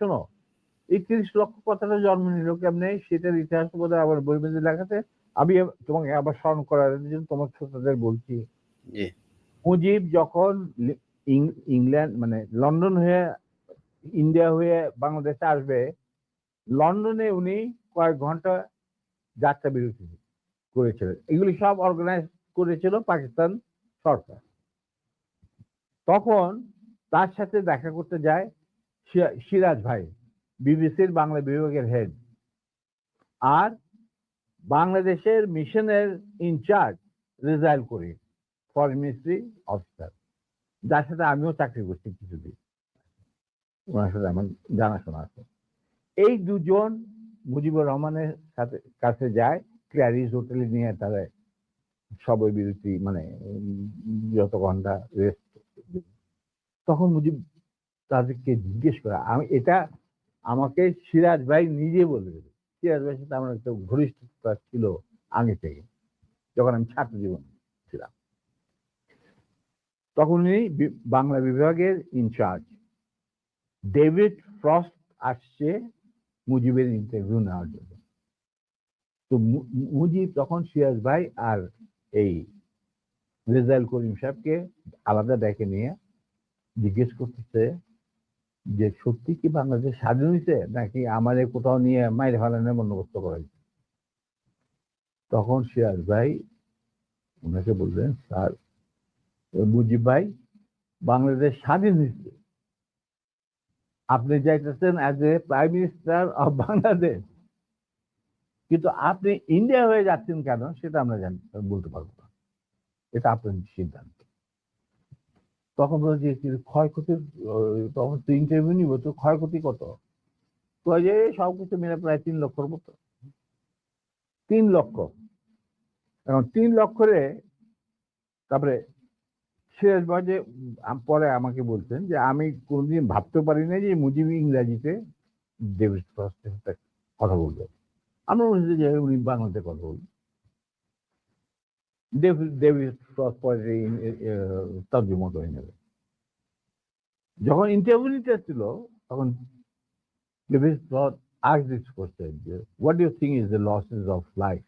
শোনো এই তিরিশ লক্ষ কথাটা জন্ম নিল কেমনে? সেটার ইতিহাস বোধ আবার বই মেঝে লেখাতে। আমি তোমাকে আবার স্মরণ করার জন্য তোমার ছোটদের বলছি। মুজিব যখন ইংল্যান্ড মানে লন্ডন হয়ে ইন্ডিয়া হয়ে বাংলাদেশে আসবে লন্ডনে উনি কয়েক ঘণ্টা যাত্রা বিরতি করেছিলেন। এগুলি সব অর্গানাইজ করেছিল পাকিস্তান সরকার। তখন তার সাথে দেখা করতে যায় সিরাজ ভাই, বিবিসির বাংলা বিভাগের হেড আর বাংলাদেশের মিশনের ইনচার্জ রেজাইল করি ফরেন মিনিস্ট্রি অফিসার যার সাথে আমিও চাকরি করছি কিছুদিন। ওনার সাথে আমার জানাশোনা আছে। এই দুজন মুজিবুর রহমানের সাথে, কাছে যায় ক্ল্যারিস হোটেলে নিয়ে তারা সবই বিরতি মানে যত ঘণ্টা রেস্ট তখন মুজিব তাদেরকে জিজ্ঞেস করা। আমি এটা আমাকে সিরাজ ভাই নিজে বলবে সিরাজ ভাইয়ের সাথে আমার একটা ঘনিষ্ঠতা ছিল আগে থেকে, যখন আমি ছাত্র জীবন ছিলাম। তখন উনি বাংলা বিভাগের ইনচার্জ ডেভিড ফ্রস্ট আসছে মুজিবের ইন্টারভিউ নেওয়ার জন্য। তো মুজিব তখন সিরাজ ভাই আর এই রেজাইল করিম সাহেবকে আলাদা ডেকে নিয়ে জিজ্ঞেস করতেছে যে সত্যি কি বাংলাদেশ স্বাধীন হয়েছে নাকি আমাদের কোথাও নিয়ে মাইরে ফেলানোর বন্দোবস্ত করা হয়েছে তখন সিরাজ ভাই ওনাকে বললেন, স্যার মুজিব ভাই, বাংলাদেশ স্বাধীন হয়েছে আপনি যাইতেছেন as a prime minister of Bangladesh কিন্তু আপনি ইন্ডিয়া হয়ে যাচ্ছেন কেন, সেটা আমরা জানি, বলতে পারব না। এটা আপনার সিদ্ধান্ত। তখন বলছি যে ক্ষয়ক্ষতির তখন তো ইন্টারভিউ নিব তো ক্ষয়ক্ষতি কত? তো যে সব কিছু মিলে প্রায় তিন লক্ষর মতো। তিন লক্ষ। এখন তিন লক্ষরে, তারপরে সিরাজ ভাই যে পরে আমাকে বলছেন যে, আমি কোনোদিন ভাবতে পারি না যে মুজিব ইংরাজিতে ডেভিড কথা বলবে। আমার হচ্ছে যে, উনি বাংলাতে কথা বলবেন deve, deve পরে তর্জমা করে নেবে যখন ইন্টারভিউ ছিল তখন what you think is the losses of life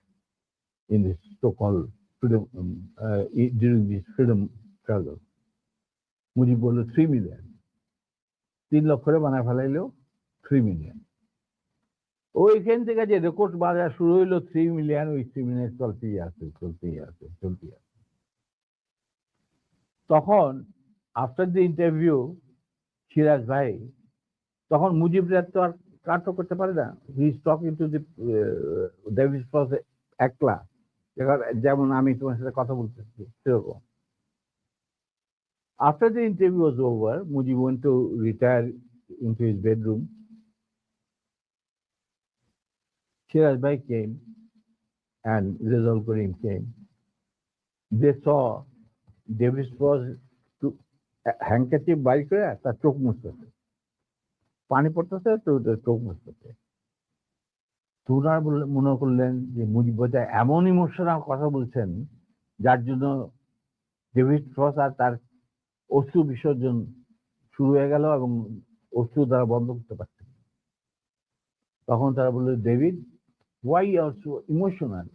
in this সকল freedom during this freedom travel Mujib বলল থ্রি মিলিয়ন তিন লক্ষরে বানায় ফেলাইলেও থ্রি মিলিয়ন ওইখান থেকে যে রেকর্ড বাজার শুরু হইল থ্রি মিলিয়ন ওই থ্রি মিলিয়ন চলতেই আছে চলতেই আছে চলতেই আছে। তখন আফটার দ্য ইন্টারভিউ সিরাজ ভাই তখন মুজিবরা তো আর কাটও করতে পারে না। হি টকিং টু দি একলা। যেমন আমি তোমার সাথে কথা বলতেছি সেরকম। After the interview over over, Mujib went to retire into his bedroom. Shiraz Bhai came and Rizal Karim came. They saw Davis was to handkerchief বাইর করে তার চোখ মুছতেছে পানি পড়তেছে তো চোখ মুছতেছে তুরার মনে করলেন যে মুজিব বোধহয় এমন ইমোশনাল কথা বলছেন, যার জন্য ডেভিড ফ্রস আর তার অশ্রু বিসর্জন শুরু হয়ে গেল এবং অশ্রু দ্বারা বন্ধ করতে পারছে তখন তারা বলল David why are so emotional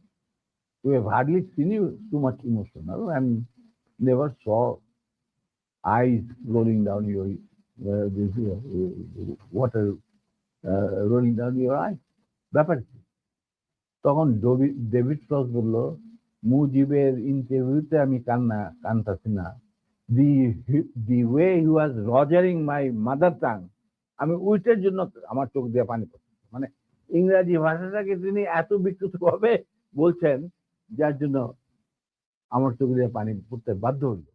you have hardly seen you too much emotional and never saw eyes rolling down your water rolling down your eye ব্যাপার কি? তখন ডেভিড ফ্রস বলল, মুজিবের ইন্টারভিউতে আমি কান্না কানতাছি না। The the way he was rogering my mother tongue আমি উইটের জন্য আমার চোখ দিয়ে পানি পড়ছে। ইংরাজি ভাষাটাকে তিনি এত বিকৃতভাবে বলছেন যার জন্য আমার চোখে পানি পড়তে বাধ্য হইল